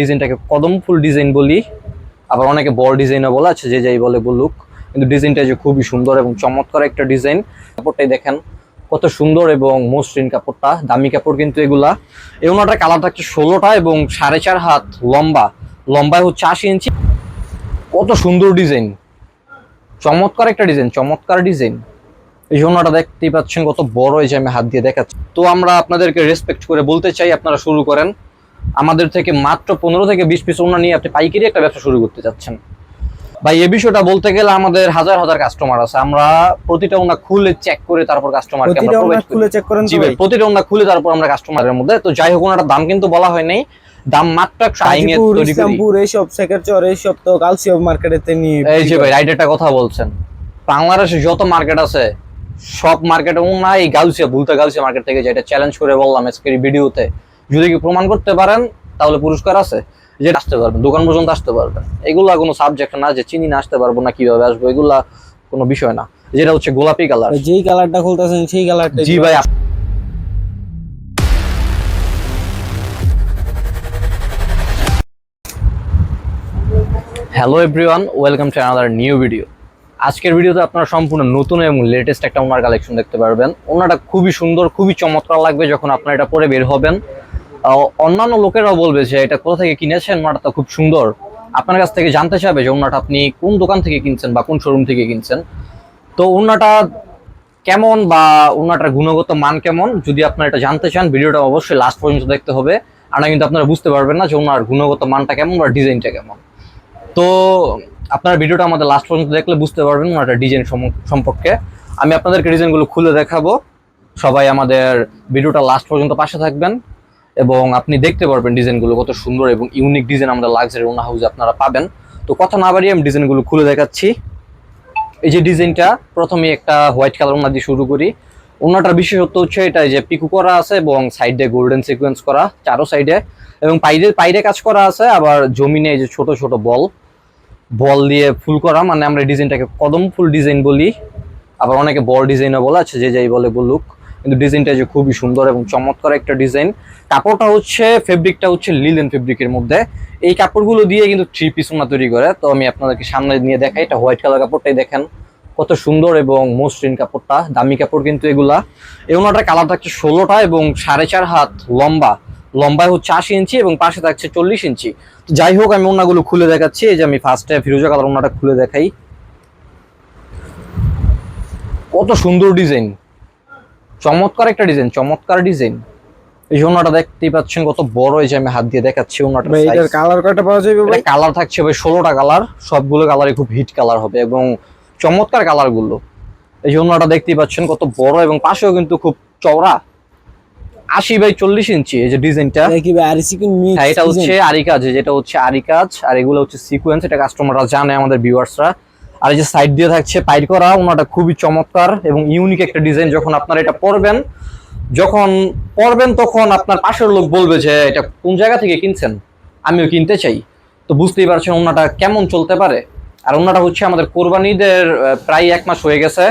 ডিজাইনটাকে কদম ফুল ডিজাইন বলি। আবার অনেকে বড় ডিজাইনও বলা আছে, যে যাই বলে বলুক। কিন্তু ডিজাইনটা যে খুবই সুন্দর এবং চমৎকার একটা ডিজাইন। কাপড়টাই দেখেন, কত সুন্দর এবং মসৃণ কাপড়টা, দামি কাপড় কিন্তু এগুলা। এই ওনাটার কালার হচ্ছে ষোলোটা এবং সাড়ে চার হাত লম্বা। লম্বায় হচ্ছে আশি ইঞ্চি। কত সুন্দর ডিজাইন। চমৎকার একটা ডিজাইন, চমৎকার ডিজাইন। এই জন্যটা দেখতেই পাচ্ছেন কত বড়, এই যে আমি হাত দিয়ে দেখাচ্ছি। তো আমরা আপনাদেরকে রেসপেক্ট করে বলতে চাই, আপনারা শুরু করেন। আমাদের থেকে মাত্র পনেরো থেকে বিশ পিস ওনা নিয়ে আপনি পাইকারি একটা ব্যবসা শুরু করতে যাচ্ছেন ভাই এ বিষয়টা বলতে গেলে আমাদের হাজার হাজার কাস্টমার আছে। আমরা প্রতিটা ওনা খুলে চেক করে তারপর কাস্টমারকে আমরা প্রতিটা provide খুলে চেক করেন জি ভাই প্রতিটা ওনা খুলে তারপর আমরা কাস্টমারের মধ্যে। তো যাই হোক ওনাটার দাম কিন্তু বলা হয় নাই। দাম মাত্র আইনে তৈরি করি। ইসলামপুর এইসব সেকেরচর এইসব তো গালসিয়া মার্কেটে তিনি এই যে ভাই রাইট একটা কথা বলছেন। বাংলাদেশে যত মার্কেট আছে সব মার্কেটে না এই গাউসিয়া ভুলতে গাউসিয়া মার্কেট থেকে যেটা চ্যালেঞ্জ করে বললাম আজকের এই ভিডিওতে যদি কি প্রমাণ করতে পারেন তাহলে পুরস্কার আছে। যে আসতে পারবেন দোকান পর্যন্ত আসতে পারবেন। এগুলা কোনো সাবজেক্ট না যে চিনি না আসতে পারব না কীভাবে আসব এগুলা কোনো বিষয় না। যেটা হচ্ছে গোলাপি কালার যেই কালারটা খুলতেছেন সেই কালারটা জি ভাই hello everyone welcome to another new video আজকের ভিডিওতে আপনারা সম্পূর্ণ নতুন এবং লেটেস্ট একটা ওনার কালেকশন দেখতে পারবেন। ওনাটা খুবই সুন্দর, খুবই চমৎকার লাগবে যখন আপনারা এটা পরে বের হবেন। অন্যান্য লোকেরাও বলবে যে এটা কোথা থেকে কিনেছেন? ওনাটা খুব সুন্দর। আপনার কাছ থেকে জানতে চাবে যে ওনাটা আপনি কোন দোকান থেকে কিনছেন বা কোন শোরুম থেকে কিনছেন। তো ওনাটা কেমন বা ওনাটার গুণগত মান কেমন? যদি আপনারা এটা জানতে চান, ভিডিওটা অবশ্যই লাস্ট পর্যন্ত দেখতে হবে। আর না, কিন্তু আপনারা বুঝতে পারবেন না যে ওনার গুণগত মানটা কেমন বা ডিজাইনটা কেমন। তো আপনারা ভিডিওটা আমাদের লাস্ট পর্যন্ত দেখলে বুঝতে পারবেন ওনাটা ডিজাইন সম্পর্কে। আমি আপনাদেরকে ডিজাইনগুলো খুলে দেখাবো। সবাই আমাদের ভিডিওটা লাস্ট পর্যন্ত পাশে থাকবেন এবং আপনি দেখতে পারবেন ডিজাইনগুলো কত সুন্দর এবং ইউনিক ডিজাইন আমাদের লাক্সারি ওনা হাউসে আপনারা পাবেন। তো কথা না বাড়িয়ে আমি ডিজাইনগুলো খুলে দেখাচ্ছি। এই যে ডিজাইনটা প্রথমে একটা হোয়াইট কালার ওনা দিয়ে শুরু করি। ওনাটার বিশেষত্ব হচ্ছে এটা যে পিকু করা আছে এবং সাইডে গোল্ডেন সিকোয়েন্স করা, চারো সাইডে এবং পাইরে পাইরে কাজ করা আছে, আবার জমিনে এই যে ছোট ছোট বল। বল দিয়ে ফুল করা মানে আমরা ডিজাইনটাকে কদম ফুল ডিজাইন বলি। আবার অনেকে বল ডিজাইনও বলা আছে যে যাই বলে বলুক। কিন্তু ডিজাইনটা যে খুবই সুন্দর এবং চমৎকার একটা ডিজাইন কাপড়টা হচ্ছে ফেব্রিকটা হচ্ছে লিলেন ফেব্রিকের মধ্যে। এই কাপড়গুলো দিয়ে কিন্তু থ্রি পিস ওনা তৈরি করে। তো আমি আপনাদেরকে সামনে নিয়ে দেখাই, এটা হোয়াইট কালার কাপড়টাই দেখেন। কত সুন্দর এবং মসৃণ কাপড়টা, দামি কাপড় কিন্তু এগুলা। এই ওনাটার কালার থাকছে ষোলোটা এবং সাড়ে চার হাত লম্বা। লম্বায় হচ্ছে আশি ইঞ্চি এবং পাশে থাকছে চল্লিশ ইঞ্চি। তো যাই হোক আমি ওনাগুলো খুলে দেখাচ্ছি। এই যে আমি ফার্স্টে ফিরোজা কালার ওনাটা খুলে দেখাই। কত সুন্দর ডিজাইন চমৎকার একটা ডিজাইন চমৎকার ডিজাইন এই ওনাটা দেখতেই পাচ্ছেন কত বড়। এই যে আমি হাত দিয়ে দেখাচ্ছি ওনাটা এটার কালার কয়টা পাওয়া যাবে ভাই? কালার থাকছে ভাই ষোলোটা কালার সবগুলো কালারই খুব হিট কালার হবে এবং চমৎকার কালারগুলো এই ওনাটা দেখতেই পাচ্ছেন কত বড় এবং পাশেও কিন্তু খুব চওড়া। আশি বাই চল্লিশ ইঞ্চি এই যে ডিজাইনটা। হ্যাঁ এটা হচ্ছে আরি কাজ যেটা হচ্ছে আরি কাজ আর এগুলো হচ্ছে সিকোয়েন্স এটা কাস্টমাররা জানে আমাদের ভিউয়ার্সরা আর এই যে সাইড দিয়ে থাকছে পাইর করা ওনাটা খুবই চমৎকার এবং ইউনিক একটা ডিজাইন যখন আপনারা এটা পরবেন যখন পরবেন তখন আপনার পাশের লোক বলবে যে এটা কোন জায়গা থেকে কিনছেন? আমিও কিনতে চাই। তো বুঝতেই পারছেন ওনাটা কেমন চলতে পারে। আর ওনাটা হচ্ছে আমাদের কোরবানিদের প্রায় এক মাস হয়ে গেছে।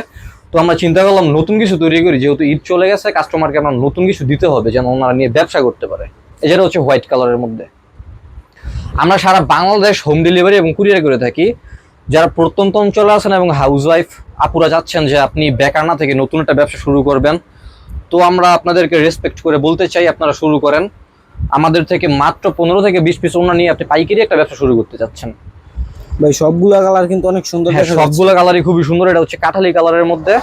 তো আমরা চিন্তা করলাম, নতুন কিছু তৈরি করি, যেহেতু ঈদ চলে গেছে কাস্টমারকে আমরা নতুন কিছু দিতে হবে যেন ওনারা নিয়ে ব্যবসা করতে পারে। এছাড়া হচ্ছে হোয়াইট কালারের মধ্যে। আমরা সারা বাংলাদেশ হোম ডেলিভারি এবং কুরিয়ার করে থাকি। যারা প্রত্যন্ত অঞ্চলে আছেন এবং হাউস ওয়াইফ আপুরা যাচ্ছেন যে আপনি বেকার না থেকে নতুন একটা ব্যবসা শুরু করবেন। তো আমরা আপনাদেরকে রেসপেক্ট করে বলতে চাই, আপনারা শুরু করেন। আমাদের থেকে মাত্র পনেরো থেকে বিশ পিস ওনা নিয়ে আপনি পাইকারি একটা ব্যবসা শুরু করতে যাচ্ছেন ভাই সবগুলা কালার কিন্তু অনেক সুন্দর হ্যাঁ। সবগুলো কালারই খুবই সুন্দর। এটা হচ্ছে কাঠালি কালারের মধ্যে।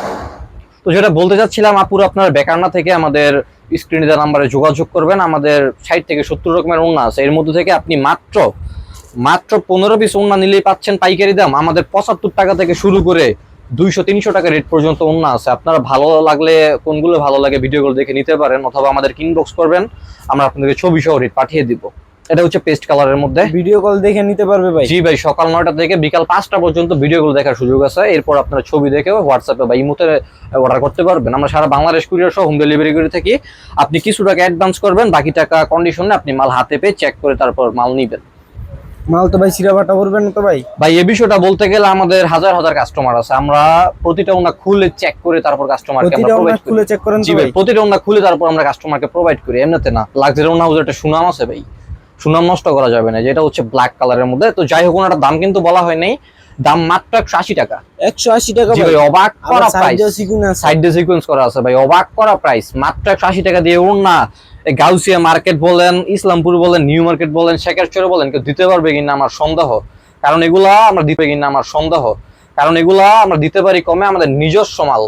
তো যেটা বলতে চাচ্ছিলাম আপুরা আপনারা বেকার না থেকে আমাদের স্ক্রিনে দেওয়া নাম্বারে যোগাযোগ করবেন। আমাদের ষাট থেকে সত্তর রকমের ওন্না আছে। এর মধ্যে থেকে আপনি মাত্র মাত্র পনেরো পিস ওন্না নিলেই পাচ্ছেন পাইকারি দাম। আমাদের পঁচাত্তর টাকা থেকে শুরু করে দুইশো তিনশো টাকা রেট পর্যন্ত ওন্না আছে। আপনারা ভালো লাগলে কোনগুলো ভালো লাগে ভিডিওগুলো দেখে নিতে পারেন অথবা আমাদের ইনবক্স করবেন। আমরা আপনাদেরকে ছবি সহ রেট পাঠিয়ে দিব। এটা হচ্ছে পেস্ট কালারের মধ্যে। ভিডিও কল দেখে নিতে পারবে ভাই। জি ভাই সকাল নয়টা থেকে বিকাল পাঁচটা পর্যন্ত ভিডিও কল দেখার সুযোগ আছে। এরপর আপনারা ছবি দেখে হোয়াটসঅ্যাপে বা ইমোতে অর্ডার করতে পারবেন। আমরা সারা বাংলাদেশ কুরিয়ার সহ হোম ডেলিভারি করে থাকি। আপনি কিছু টাকা অ্যাডভান্স করবেন বাকি টাকা কন্ডিশনে আপনি মাল হাতে পেয়ে চেক করে তারপর মাল নিবেন। মাল তো ভাই সিরাবাটা করবেন তো ভাই। ভাই এই বিষয়টা বলতে গেলে আমাদের হাজার হাজার কাস্টমার আছে। আমরা প্রতিটা ওনা খুলে চেক করে তারপর কাস্টমারকে আমরা প্রোভাইড করি। খুলে চেক করেন জি তো ভাই ভাই। প্রতিটা ওনা খুলে তারপর আমরা কাস্টমারকে প্রোভাইড করি। এমনিতে না লাক্সারি ওনা হাউস একটা সুনাম আছে ভাই। সুনাম নষ্ট করা যাবে না যেটা হচ্ছে ব্ল্যাক কালারের মধ্যে। তো যাই হোক ওনার দাম কিন্তু বলা হয় নাই। দাম মাত্র একশো আশি টাকা। একশো আশি টাকা ভাই অবাক করা সাইড প্রাইস সাইড সিকোয়েন্স করা আছে ভাই অবাক করা প্রাইস মাত্র একশো আশি টাকা দিয়ে ওর না এই গাউসিয়া মার্কেট বলেন ইসলামপুর বলেন নিউ মার্কেট বলেন শেখারচরে বলেন কেউ দিতে পারবে কিনা আমার সন্দেহ। কারণ এগুলা আমরা দিতে কিনা আমার সন্দেহ। কারণ এগুলা আমরা দিতে পারি কমে আমাদের নিজস্ব মাল।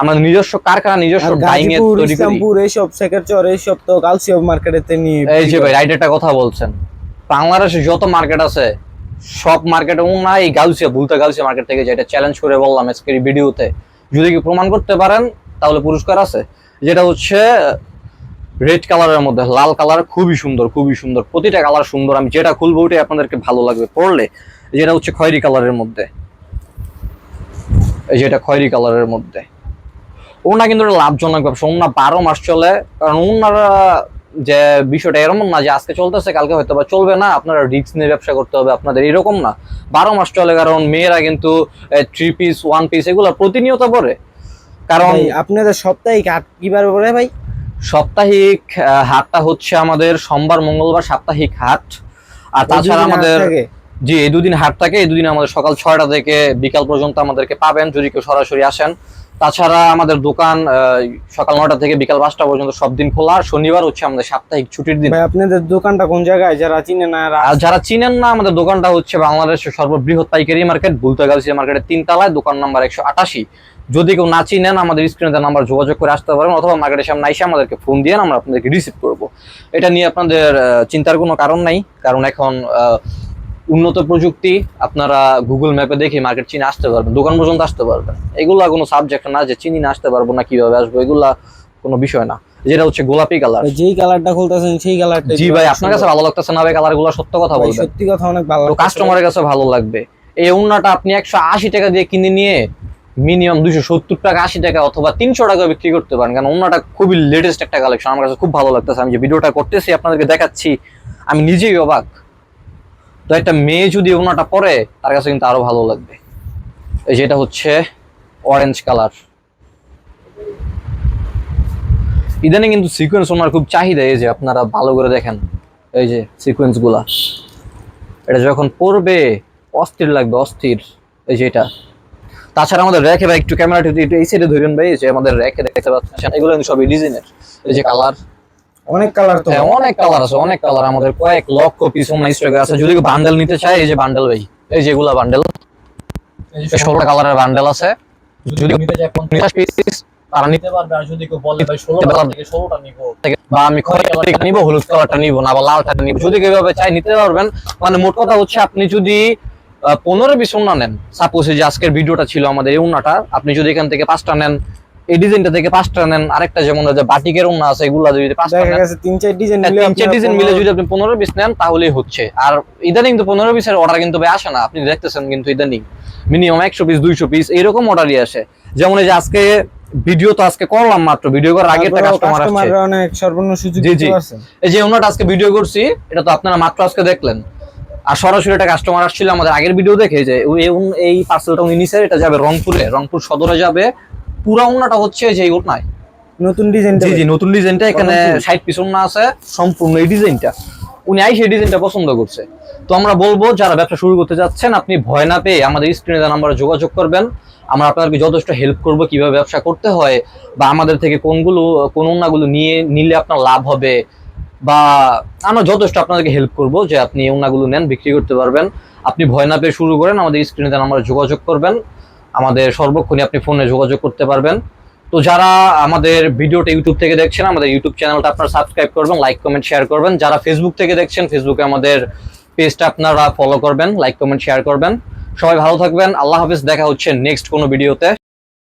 আমাদের নিজস্ব কারখানা নিজস্ব ডাইং এর তৈরি করি। এইসব শেখারচর এইসব তো কালসিয়াম মার্কেটে তেমনি এই যে ভাই রাইট একটা কথা বলছেন। বাংলাদেশে যত মার্কেট আছে সব মার্কেটে না এই গাউসিয়া ভুলতে গাউসিয়া মার্কেট থেকে যেটা চ্যালেঞ্জ করে বললাম আজকের ভিডিওতে। যদি কি প্রমাণ করতে পারেন তাহলে পুরস্কার আছে। যেটা হচ্ছে রেড কালারের মধ্যে লাল কালার খুবই সুন্দর খুবই সুন্দর। প্রতিটা কালার সুন্দর। আমি যেটা খুলবো ওইটাই আপনাদেরকে ভালো লাগবে পড়লে। যেটা হচ্ছে খয়েরি কালারের মধ্যে। এই যেটা খয়েরি কালারের মধ্যে। ওনা কিন্তু লাভজনক ব্যবসা ওনা বারো মাস চলে কারণ ওনারা যে বিষয়টা এরকম না যে আজকে চলতেছে কালকে হয়তো বা চলবে না আপনারা রিস্ক নিয়ে ব্যবসা করতে হবে আপনাদের এরকম না। বারো মাস চলে কারণ মেয়েরা কিন্তু থ্রি পিস ওয়ান পিস এগুলো প্রতিনিয়ত পরে। কারণ আপনাদের সাপ্তাহিক হাট কীভাবে বলে ভাই? সাপ্তাহিক হাটটা হচ্ছে আমাদের সোমবার মঙ্গলবার সাপ্তাহিক হাট। আর তাছাড়া আমাদের? জি এই দুদিন হাট থাকে এই দুদিন আমাদের সকাল ছয়টা থেকে বিকাল পর্যন্ত আমাদেরকে পাবেন যদি কেউ সরাসরি আসেন। তাছাড়া আমাদের দোকান সকাল নটা থেকে বিকাল পাঁচটা পর্যন্ত সব দিন খোলা। আর শনিবার হচ্ছে আমাদের সাপ্তাহিক ছুটির দিন। ভাই আপনাদের দোকানটা কোন জায়গায়? যারা চিনে না আর যারা চিনেন না আমাদের দোকানটা হচ্ছে বাংলাদেশের সর্ববৃহৎ পাইকারি মার্কেট বুলতা গাউসিয়া মার্কেটের তিন তলায় দোকান নাম্বার একশো আটাশি। যদি কেউ না চিনেন আমাদের স্ক্রিনে নাম্বার যোগাযোগ করে আসতে পারেন অথবা মার্কেটের সামনে এসে আমাদেরকে ফোন দিয়ে আমরা আপনাদেরকে রিসিভ করব। এটা নিয়ে আপনাদের চিন্তার কোনো কারণ নাই। কারণ এখন উন্নত প্রযুক্তি আপনারা গুগল ম্যাপে দেখে মার্কেট চিনে আসতে পারবেন দোকান পর্যন্ত আসতে পারবেন। এগুলা কোনো সাবজেক্ট না যে চিনি না আসতে পারব না কীভাবে আসব এগুলা কোনো বিষয় না। যেটা হচ্ছে গোলাপি কালার যেই কালারটা খুলতেছেন সেই কালারটা জি ভাই আপনার কাছে ভালো লাগতেছে না ভাই কালারগুলো সত্য কথা বলবেন। সত্যি কথা অনেক ভালো তো কাস্টমারের কাছে ভালো লাগবে। এই ওড়নাটা আপনি একশো আশি টাকা দিয়ে কিনে নিয়ে মিনিমাম দুইশো সত্তর টাকা আশি টাকা অথবা তিনশো টাকা বিক্রি করতে পারেন। কারণ ওড়নাটা খুবই লেটেস্ট একটা কালেকশন আমার কাছে খুব ভালো লাগতেছে। আমি যে ভিডিওটা করতেছি আপনাদেরকে দেখাচ্ছি আমি নিজেই অবাক। তো একটা মেয়ে যদি ওড়নাটা পরে, তার কাছে কিন্তু আরও ভালো লাগবে। এই যেটা হচ্ছে অরেঞ্জ কালার ইদানিং কিন্তু সিকোয়েন্স ওনার খুব চাহিদা, এই যে আপনারা ভালো করে দেখেন, এই যে সিকোয়েন্সগুলা। এটা যখন পড়বে অস্থির লাগবে, অস্থির, এই যে এটা। তাছাড়া আমাদের র্যাকে ভাই, একটু ক্যামেরাটি একটু এই সাইডে ধরেন ভাই যে আমাদের র্যাকে দেখতে পাচ্ছেন, এগুলো কিন্তু সবই ডিজাইনের। এই যে কালার অনেক কালার তো হ্যাঁ অনেক কালার আছে অনেক কালার আমাদের কয়েক লক্ষ পিস অনলাইন স্টকে আছে। যদি বান্ডেল নিতে চায় এই যে বান্ডেল ভাই এই যে এগুলা বান্ডেল ষোলোটা কালারের বান্ডেল আছে। যদি নিতে চায় পঞ্চাশ পিস তারা নিতে পারবে। আর যদি কেউ বলে ভাই ষোলো নিতে থেকে ষোলোটা নিবো। বা আমি খয়েরি কালারটা নিবো হলুদ কালারটা নিবো না বা লালটা নিবো। যদি কীভাবে চাই নিতে পারবেন। মানে মোট কথা হচ্ছে আপনি যদি আহ, পনেরো পিস উন্না নেন সাপোজ যে আজকের ভিডিওটা ছিল আমাদের এই উন্নাটা আপনি যদি এখান থেকে পাঁচটা নেন এই ডিজাইনটা থেকে পাঁচটা নেন আরেকটা যেমন ওই বাটিকের উন্না আছে এগুলা যদি পাঁচটা নেন। তিন চার ডিজাইন হ্যাঁ, মিলে তিন চার ডিজাইন মিলে পনেরো- যদি আপনি পনেরো পিস নেন তাহলেই হচ্ছে। আর ইদানিং তো পনেরো পিসের অর্ডার কিন্তু ভাই আসে না আপনি দেখতেছেন কিন্তু ইদানিং। মিনিমাম একশো পিস দুইশো পিস এইরকম অর্ডারই আসে। যেমন এই যে আজকে ভিডিও তো আজকে করলাম মাত্র ভিডিও করার আগে একটা কাস্টমার আসছে। অনেক সর্বর্ণ সুযোগ জি, দিতে পারছেন। এই যে ওনাটা আজকে ভিডিও করছি এটা তো আপনারা মাত্র আজকে দেখলেন। আর সরাসরি একটা কাস্টমার আসছিল আমাদের আগের ভিডিও দেখে যে এই পার্সেলটা উনি নিছে এটা যাবে রংপুরে রংপুর সদরে যাবে। পুরা উন্নাটা হচ্ছে যে উন্নায় নতুন ডিজাইন জি জি নতুন ডিজাইনটা এখানে পিস উন্না আছে সম্পূর্ণ এই ডিজাইনটা। উনি আই সেই ডিজাইনটা পছন্দ করছে। তো আমরা বলব যারা ব্যবসা শুরু করতে যাচ্ছেন আপনি ভয় না পেয়ে আমাদের স্ক্রিনে দেওয়া নাম্বারে যোগাযোগ করবেন। আমরা আপনাদেরকে যথেষ্ট হেল্প করব কীভাবে ব্যবসা করতে হয় বা আমাদের থেকে কোনগুলো কোন উন্নাগুলো নিয়ে নিলে আপনার লাভ হবে। বা আমরা যথেষ্ট আপনাদেরকে হেল্প করব যে আপনি উন্নাগুলো নেন বিক্রি করতে পারবেন। আপনি ভয় না পেয়ে শুরু করেন আমাদের স্ক্রিনে দেওয়া নাম্বারে যোগাযোগ করবেন। আমাদের সর্বক্ষণই আপনি ফোনে যোগাযোগ করতে পারবেন। তো যারা আমাদের ভিডিওটা ইউটিউব থেকে দেখছেন, আমাদের ইউটিউব চ্যানেলটা আপনারা সাবস্ক্রাইব করবেন লাইক কমেন্ট শেয়ার করবেন। যারা ফেসবুক থেকে দেখছেন ফেসবুকে আমাদের পেজটা আপনারা ফলো করবেন লাইক কমেন্ট শেয়ার করবেন। সবাই ভালো থাকবেন। আল্লাহ হাফিজ, দেখা হচ্ছে নেক্সট কোনো ভিডিওতে